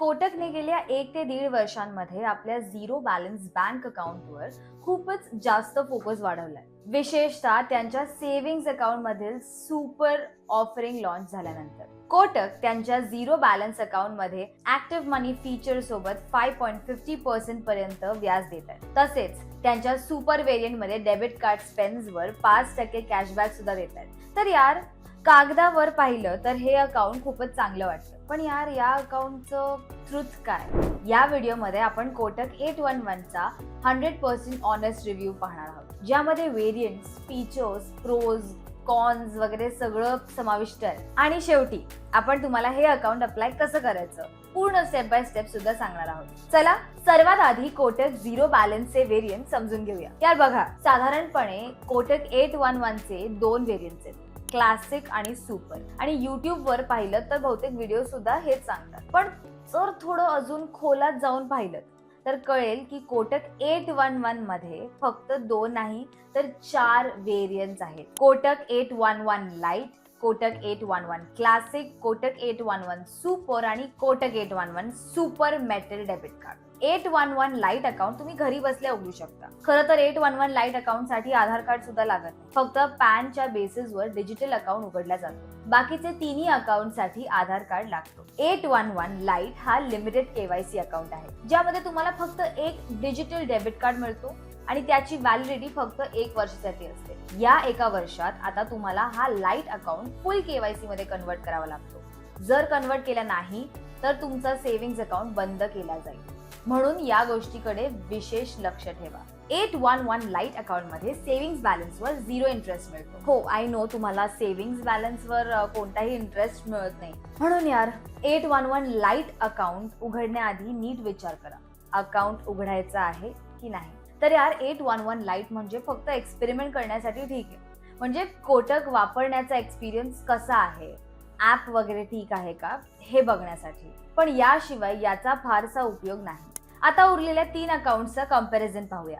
कोटकने गेल्या एक ते दीड वर्षांमध्ये आपल्या झिरो बॅलन्स बँक अकाउंटवर खूपच जास्त फोकस वाढवलाय. विशेषतः त्यांच्या सेव्हिंग्ज अकाउंट मधील सुपर ऑफरिंग लॉन्च झाल्यानंतर. कोटक त्यांच्या झिरो बॅलन्स अकाउंटमध्ये ऍक्टिव्ह मनी फीचर सोबत फाय पॉईंट फिफ्टी पर्सेंट पर्यंत व्याज देत आहे तसेच त्यांच्या सुपर वेरियंटमध्ये डेबिट कार्ड स्पेन्स वर पाच टक्के कॅशबॅक सुद्धा देत आहेत. तर यार कागदावर पाहिलं तर हे अकाउंट खूपच चांगलं वाटतं. पण यार या अकाउंटचं ट्रुथ काय? या व्हिडिओमध्ये आपण कोटक एट वन वनचा हंड्रेड पर्सेंट ऑनेस्ट रिव्ह्यू पाहणार आहोत. ज्यामध्ये व्हेरियंट्स फीचर्स प्रोज कॉन्स वगैरे सगळं समाविष्ट आहे. आणि शेवटी आपण तुम्हाला हे अकाउंट अप्लाय कसं करायचं? पूर्ण स्टेप बाय स्टेप सुद्धा सांगणार आहोत. चला सर्वात आधी कोटक झिरो बॅलन्सचे व्हेरियंट समजून घेऊया. यार बघा साधारणपणे कोटक एट वन वनचे दोन व्हेरियंट्स आहेत. क्लासिक आणि सुपर. आणि युट्यूबवर पाहिलं तर बहुतेक व्हिडिओ सुद्धा हेच सांगतात. पण जर थोडं अजून खोलात जाऊन पाहिलं तर कळेल की कोटक एट वन वनमध्ये फक्त दोन नाही तर चार व्हेरियंट आहेत. Kotak eight one one lite Kotak eight one one classic Kotak eight one one super आणि Kotak eight one one super metal debit card eight one one lite account तुम्ही घरी बसल्या उघडू शकता. खरं तर एट वन वन लाइट अकाउंटसाठी Aadhaar card सुद्धा लागत नाही. फक्त पॅनच्या बेसिसवर डिजिटल अकाउंट उघडला जातो. बाकीचे तिन्ही अकाउंटसाठी आधार कार्ड लागतो. एट वन वन लाइट हा लिमिटेड केवायसी अकाउंट आहे. ज्यामध्ये तुम्हाला फक्त एक डिजिटल डेबिट कार्ड मिळतो आणि त्याची व्हॅलिडिटी फक्त एक वर्षासाठी असते. या एका वर्षात आता तुम्हाला हा लाइट अकाउंट फुल केवायसी मध्ये कन्वर्ट करावा लागतो. जर कन्वर्ट केला नाही तर तुमचा सेव्हिंग अकाउंट बंद केला जाईल. म्हणून या गोष्टीकडे विशेष लक्ष ठेवा. एट वन वन लाइट अकाउंटमध्ये सेव्हिंग बॅलन्सवर झिरो इंटरेस्ट मिळतो. हो आय नो तुम्हाला सेव्हिंग बॅलन्सवर कोणताही इंटरेस्ट मिळत नाही. म्हणून यार eight one one lite account उघडण्याआधी नीट विचार करा. अकाउंट उघडायचं आहे की नाही? तर यार एट वन वन लाइट म्हणजे फक्त एक्सपेरिमेंट करण्यासाठी ठीक आहे. म्हणजे कोटक वापरण्याचा एक्सपिरियन्स कसा आहे? ॲप वगैरे ठीक आहे का? हे बघण्यासाठी. पण याशिवाय याचा फारसा उपयोग नाही. आता उरलेल्या तीन अकाउंटचा कंपॅरिझन पाहूया.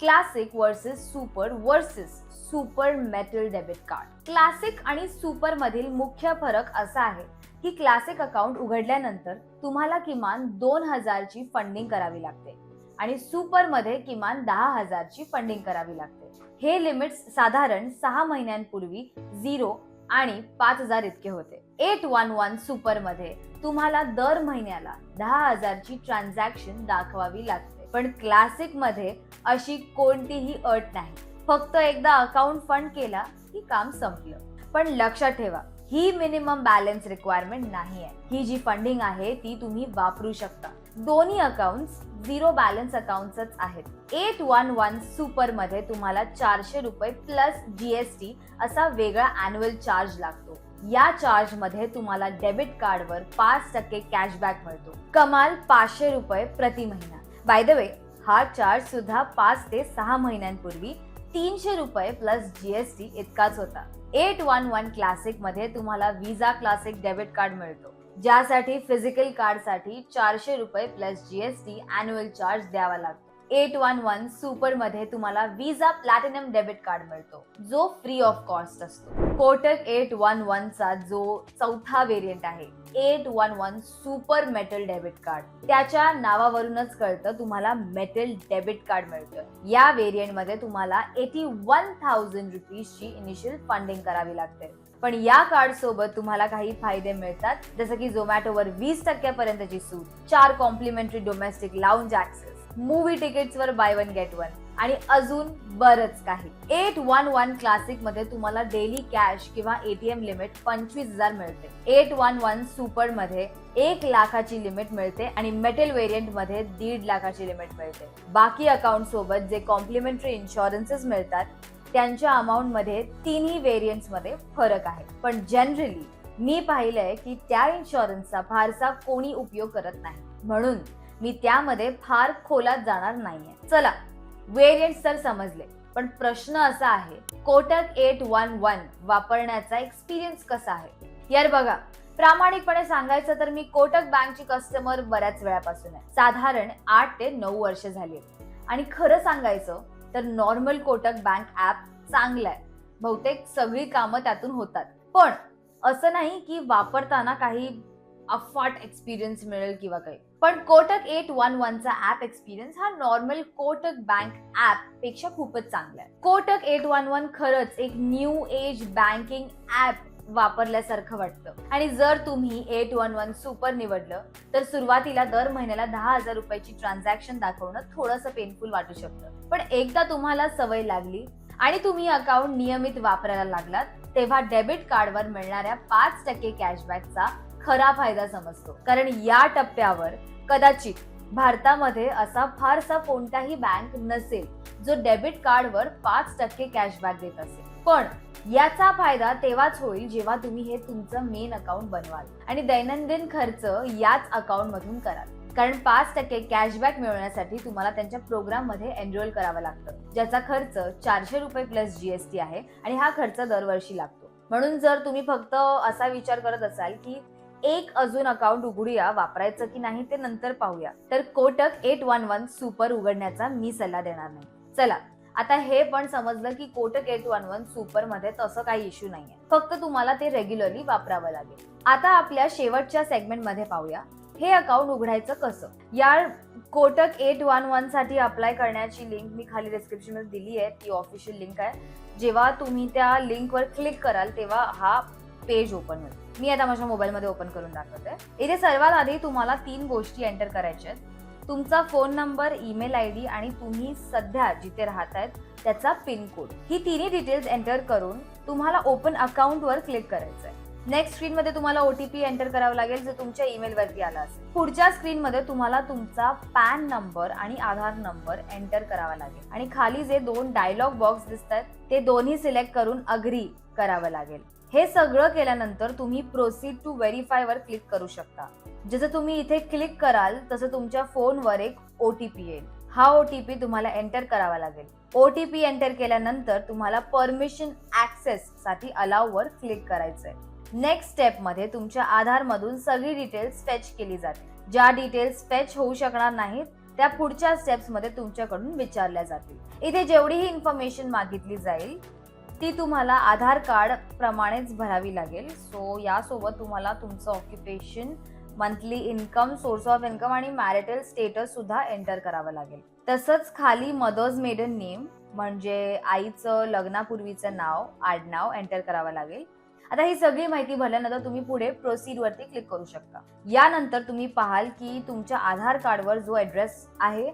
Classic versus super versus super metal debit card classic आणि सुपर मधील मुख्य फरक असा आहे की क्लासिक अकाउंट उघडल्यानंतर तुम्हाला किमान दोन हजारची फंडिंग करावी लागते आणि सुपरमध्ये किमान दहा हजारची फंडिंग करावी लागते. हे लिमिट साधारण सहा महिन्यांपूर्वी झिरो आणि पाच हजार इतके होते. एट वन वन सुपरमध्ये तुम्हाला दर महिन्याला दहा हजारची ट्रान्झॅक्शन दाखवावी लागते. पण क्लासिकमध्ये अशी कोणतीही अट नाही. फक्त एकदा अकाउंट फंड केला की काम संपलं. पण लक्षात ठेवा ही मिनिमम बॅलन्स रिक्वायरमेंट नाही आहे ही जी फंडिंग आहे ती तुम्ही वापरू शकता. दोन्ही अकाउंट्स झिरो बॅलन्स अकाउंटच आहेत. एट वन वन सुपरमध्ये तुम्हाला चारशे रुपये प्लस जीएसटी असा वेगळा अॅन्युअल चार्ज लागतो. या चार्जमध्ये तुम्हाला डेबिट कार्डवर पाच टक्के कॅशबॅक मिळतो. कमाल पाचशे रुपये प्रति महिना. बाय द वे हा चार्ज सुद्धा पाच ते सहा महिन्यांपूर्वी तीनशे रुपये प्लस जीएसटी इतकाच होता. एट वन वन क्लासिकमध्ये तुम्हाला विजा क्लासिक डेबिट कार्ड मिळतो. ज्यासाठी फिजिकल कार्डसाठी चारशे रुपये प्लस जीएसटी अॅन्युअल चार्ज द्यावा लागतो. एट वन वन सुपरमध्ये तुम्हाला विजा प्लॅटिनम डेबिट कार्ड मिळतो जो फ्री ऑफ कॉस्ट असतो. कोटक एट वन वन चा जो चौथा व्हेरियंट आहे eight one one super metal debit card त्याच्या नावावरूनच कळतं तुम्हाला मेटल डेबिट कार्ड मिळतं या व्हेरियंटमध्ये तुम्हाला एटी वन थाउजंड रुपीज ची इनिशियल फंडिंग करावी लागते. पण या कार्ड सोबत तुम्हाला काही फायदे मिळतात. जसं की झोमॅटोवर वीस टक्क्यापर्यंतची सूट चार complimentary domestic lounge access movie tickets वर बाय वन गेट वन आणि अजून बरंच काही. एट वन वन क्लासिकमध्ये तुम्हाला डेली कॅश किंवा एटीएम लिमिट पंचवीस हजार मिळते. एट वन वन सुपरमध्ये एक लाखाची लिमिट मिळते आणि मेटल व्हेरियंटमध्ये दीड लाखाची लिमिट मिळते. बाकी अकाउंट सोबत जे कॉम्प्लिमेंटरी इन्शुरन्सेस मिळतात त्यांच्या अमाऊंटमध्ये तिन्ही व्हेरियंट्समध्ये फरक आहे. पण जनरली मी पाहिलंय की त्या इन्शुरन्सचा फारसा कोणी उपयोग करत नाही. म्हणून मी त्यामध्ये फार खोलात जाणार नाहीये. चला व्हेरियंट तर समजले. पण प्रश्न असा आहे कोटक एट वन वन वापरण्याचा एक्सपिरियन्स कसा आहे? यार बघा प्रामाणिकपणे सांगायचं तर मी कोटक बँकची कस्टमर बऱ्याच वेळापासून आहे. साधारण आठ ते नऊ वर्ष झाली आणि खरं सांगायचं तर नॉर्मल कोटक बँक ॲप चांगलं आहे. बहुतेक सगळी कामं त्यातून होतात. पण असं नाही की वापरताना काही अफाट एक्सपिरियन्स मिळेल किंवा काही. पण कोटक एट वन वनचा ऍप एक्सपिरियन्स हा नॉर्मल कोटक बँक ऍपपेक्षा खूपच चांगला आहे. कोटक एट वन वन खरंच एक न्यू एज बँकिंग ऍप वापरल्यासारखं वाटतं. आणि जर तुम्ही एट वन वन सुपर निवडलं तर सुरुवातीला दर महिन्याला दहा हजार रुपयाची ट्रान्झॅक्शन दाखवणं थोडंसं पेनफुल वाटू शकतं. पण एकदा तुम्हाला सवय लागली आणि तुम्ही अकाउंट नियमित वापरायला लागलात तेव्हा डेबिट कार्डवर मिळणाऱ्या पाच टक्के कॅशबॅकचा खरा फायदा समजतो. कारण या टप्प्यावर कदाचित भारतामध्ये असा फारसा कोणताही बँक नसेल जो डेबिट कार्डवर पाच टक्के कॅशबॅक देत असेल. पण याचा फायदा तेव्हाच होईल जेव्हा तुम्ही हे तुमचं मेन अकाउंट बनवाल. आणि दैनंदिन खर्च याच अकाउंट मधून कराल. कारण पाच टक्के कॅशबॅक मिळवण्यासाठी तुम्हाला त्यांच्या प्रोग्राममध्ये एनरोल करावं लागतं. ज्याचा खर्च चारशे रुपये प्लस जीएसटी आहे आणि हा खर्च दरवर्षी लागतो. म्हणून जर तुम्ही फक्त असा विचार करत असाल की एक अजून अकाउंट उघडूया वापरायचं की नाही ते नंतर पाहूया तर Kotak eight one one super उघडण्याचा मी सल्ला देणार नाही. चला आता हे पण समजलं की कोटक एट वन वन सुपरमध्ये तसं काही इश्यू नाहीये. फक्त तुम्हाला ते रेग्युलरली वापरावं लागेल. आता आपल्या शेवटच्या सेगमेंटमध्ये पाहूया. हे अकाउंट उघडायचं कसं? या कोटक एट वन वनसाठी अप्लाय करण्याची लिंक मी खाली डिस्क्रिप्शनमध्ये दिली आहे. ती ऑफिशियल लिंक आहे. जेव्हा तुम्ही त्या लिंकवर क्लिक कराल तेव्हा हा पेज ओपन होईल. मी आता माझ्या मोबाईलमध्ये ओपन करून दाखवते. इथे सर्वात आधी तुम्हाला तीन गोष्टी एंटर करायच्या आहेत. तुमचा phone number email I D आणि तुम्ही सध्या जिथे राहत आहेत त्याचा पिन कोड ही तिन्ही डिटेल्स एंटर करून तुम्हाला ओपन अकाउंट वर क्लिक करायचं आहे नेक्स्ट स्क्रीन मध्ये तुम्हाला ओटीपी एंटर करावा लागेल जो तुमच्या ईमेल वरती आला असेल. पुढच्या स्क्रीन मध्ये तुम्हाला तुमचा पॅन नंबर आणि आधार नंबर एंटर करावा लागेल. आणि खाली जे दोन डायलॉग बॉक्स दिसतात ते दोन्ही सिलेक्ट करून अग्री करावं लागेल. हे सगळं केल्यानंतर तुम्ही प्रोसीड टू व्हेरीफाय वर क्लिक करू शकता. जसं तुम्ही इथे क्लिक कराल तसं तुमच्या फोनवर एक ओ टी पी येईल. हा ओ टी पी तुम्हाला एंटर करावा लागेल. ओ टी पी एंटर केल्यानंतर तुम्हाला परमिशन ऍक्सेस साठी अलाववर क्लिक करायचंय. नेक्स्ट स्टेपमध्ये तुमच्या आधार मधून सगळी डिटेल्स फेच केली जाते ज्या डिटेल्स फेच होऊ शकणार नाहीत त्या पुढच्या स्टेप्समध्ये तुमच्याकडून विचारल्या जातील. इथे जेवढीही इन्फॉर्मेशन मागितली जाईल ती तुम्हाला आधार कार्ड प्रमाणेच भरावी लागेल. सो यासोबत तुम्हाला तुमचं occupation monthly income source of income आणि मॅरिटल स्टेटस सुद्धा एंटर करावं लागेल. तसंच खाली मदर्स मेडन नेम म्हणजे आईचं लग्नापूर्वीचं नाव आडनाव एंटर करावं लागेल. आता ही सगळी माहिती भरल्यानंतर तुम्ही पुढे प्रोसीड वरती क्लिक करू शकता. यानंतर तुम्ही पाहाल की तुमच्या आधार कार्डवर जो ऍड्रेस आहे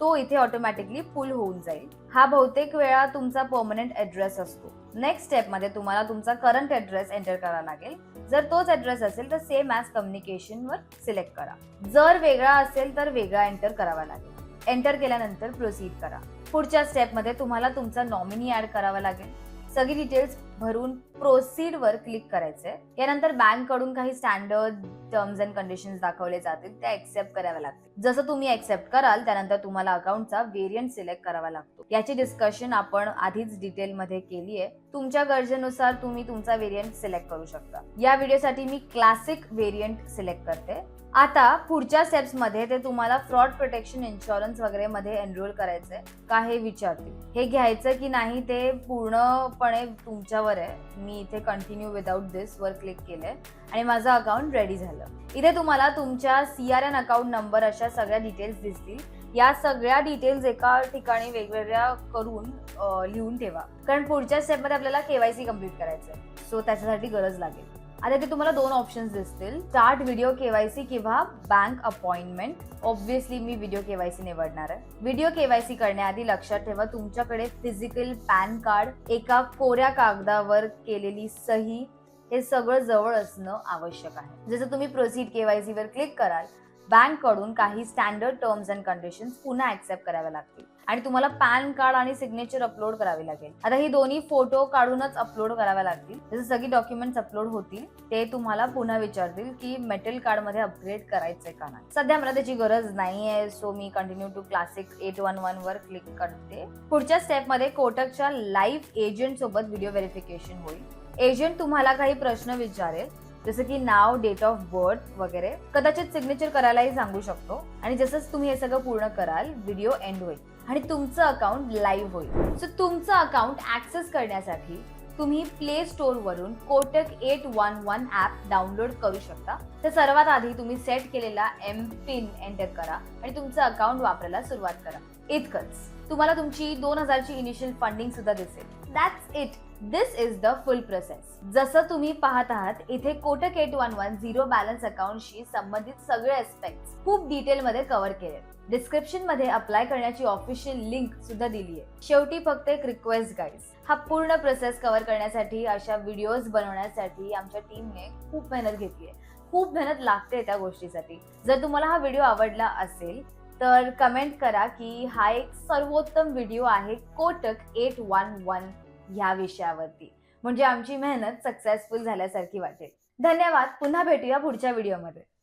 तो इथे ऑटोमॅटिकली फुल होऊन जाईल. हा बहुतेक वेळा तुमचा परमनंट ऍड्रेस असतो. नेक्स्ट स्टेपमध्ये तुम्हाला तुमचा करंट ऍड्रेस एंटर करावा लागेल. जर तोच ऍड्रेस असेल तर सेम ॲज कम्युनिकेशन वर सिलेक्ट करा. जर वेगळा असेल तर वेगळा एंटर करावा लागेल. एंटर केल्यानंतर प्रोसीड करा. पुढच्या स्टेपमध्ये तुम्हाला तुमचा नॉमिनी ऍड करावा लागेल. सगळी डिटेल्स भरून प्रोसीड वर क्लिक करायचंय. यानंतर बँककडून काही स्टँडर्ड टर्म्स अँड कंडिशन दाखवले जातील त्या एक्सेप्ट कराव्या लागतील. जसं तुम्ही एक्सेप्ट कराल त्यानंतर तुम्हाला अकाउंटचा वेरियंट सिलेक्ट करावा लागतो. याची डिस्कशन आपण आधीच डिटेल मध्ये केली आहे. तुमच्या गरजेनुसार तुम्ही तुमचा व्हेरियंट सिलेक्ट करू शकता. या व्हिडिओसाठी मी क्लासिक व्हेरियंट सिलेक्ट करते. आता पुढच्या स्टेप्समध्ये ते तुम्हाला फ्रॉड प्रोटेक्शन इन्शुरन्स वगैरे मध्ये एनरोल करायचंय. का हे विचारतील? हे घ्यायचं की नाही ते पूर्णपणे तुमच्यावर आहे. मी इथे continue without this were click केलंय. आणि माझं अकाउंट रेडी झालं. इथे तुम्हाला तुमच्या C R N account number अशा सगळ्या डिटेल्स दिसतील. या सगळ्या डिटेल्स एका ठिकाणी वेगवेगळ्या करून लिहून ठेवा. कारण पुढच्या स्टेपमध्ये आपल्याला केवायसी कंप्लीट करायचं आहे सो त्याच्यासाठी गरज लागेल. आता ते तुम्हाला दोन ऑप्शन्स दिसतील. स्टार्ट व्हिडिओ केवायसी किंवा बँक अपॉइंटमेंट ऑब्व्हियसली मी व्हिडिओ केवायसी निवडणार आहे. व्हिडिओ केवायसी करण्याआधी लक्षात ठेवा तुमच्याकडे फिजिकल पॅन कार्ड एका कोऱ्या कागदावर केलेली सही हे सगळं जवळ असणं आवश्यक आहे. जसं तुम्ही प्रोसीड केवायसी वर क्लिक कराल बँककडून काही स्टँडर्ड टर्म्स अँड कंडिशन्स पुन्हा ऍक्सेप्ट कराव्या लागतील. आणि तुम्हाला पॅन कार्ड आणि सिग्नेचर अपलोड करावी लागेल. आता ही दोन्ही फोटो काढूनच अपलोड कराव्या लागतील. जसं सगळी डॉक्युमेंट्स अपलोड होतील ते तुम्हाला पुन्हा विचारतील की मेटल कार्डमध्ये अपग्रेड करायचंय का नाही. सध्या मला त्याची गरज नाहीये so me continue to classic eight one one वर क्लिक करते. पुढच्या स्टेपमध्ये कोटकच्या लाईव्ह एजंट सोबत व्हिडिओ व्हेरिफिकेशन होईल. एजंट तुम्हाला काही प्रश्न विचारेल जसं की नाव डेट ऑफ बर्थ वगैरे कदाचित सिग्नेचर करायलाही सांगू शकतो. आणि जसंच तुम्ही हे सगळं पूर्ण कराल व्हिडिओ एंड होईल. आणि तुमचं अकाउंट लाईव्ह होईल. सो तुमचं अकाउंट ऍक्सेस करण्यासाठी तुम्ही प्ले स्टोर वरून Kotak eight one one app download करू शकता. तर सर्वात आधी तुम्ही सेट केलेला एम पिन एंटर करा आणि तुमचं अकाउंट वापरायला सुरुवात करा. इतकंच. तुम्हाला तुमची दोन हजारची इनिशियल फंडिंग सुद्धा दिसेल. That's it this is the full process जसं तुम्ही पाहत आहात इथे Kotak eight one one zero balance अकाउंटशी संबंधित सगळे एस्पेक्ट खूप डिटेलमध्ये कव्हर केले. डिस्क्रिप्शनमध्ये अप्लाय करण्याची ऑफिशियल लिंक सुद्धा दिली आहे. शेवटी फक्त एक रिक्वेस्ट गाईड हा पूर्ण प्रोसेस कव्हर करण्यासाठी अशा व्हिडिओज बनवण्यासाठी आमच्या टीमने खूप मेहनत घेतली आहे. खूप मेहनत लागते त्या गोष्टीसाठी. जर तुम्हाला हा व्हिडिओ आवडला असेल तर कमेंट करा की हा एक सर्वोत्तम व्हिडिओ आहे कोटक एट वन वन ह्या विषयावरती. म्हणजे आमची मेहनत सक्सेसफुल झाल्यासारखी वाटेल. धन्यवाद. पुन्हा भेटूया पुढच्या व्हिडिओमध्ये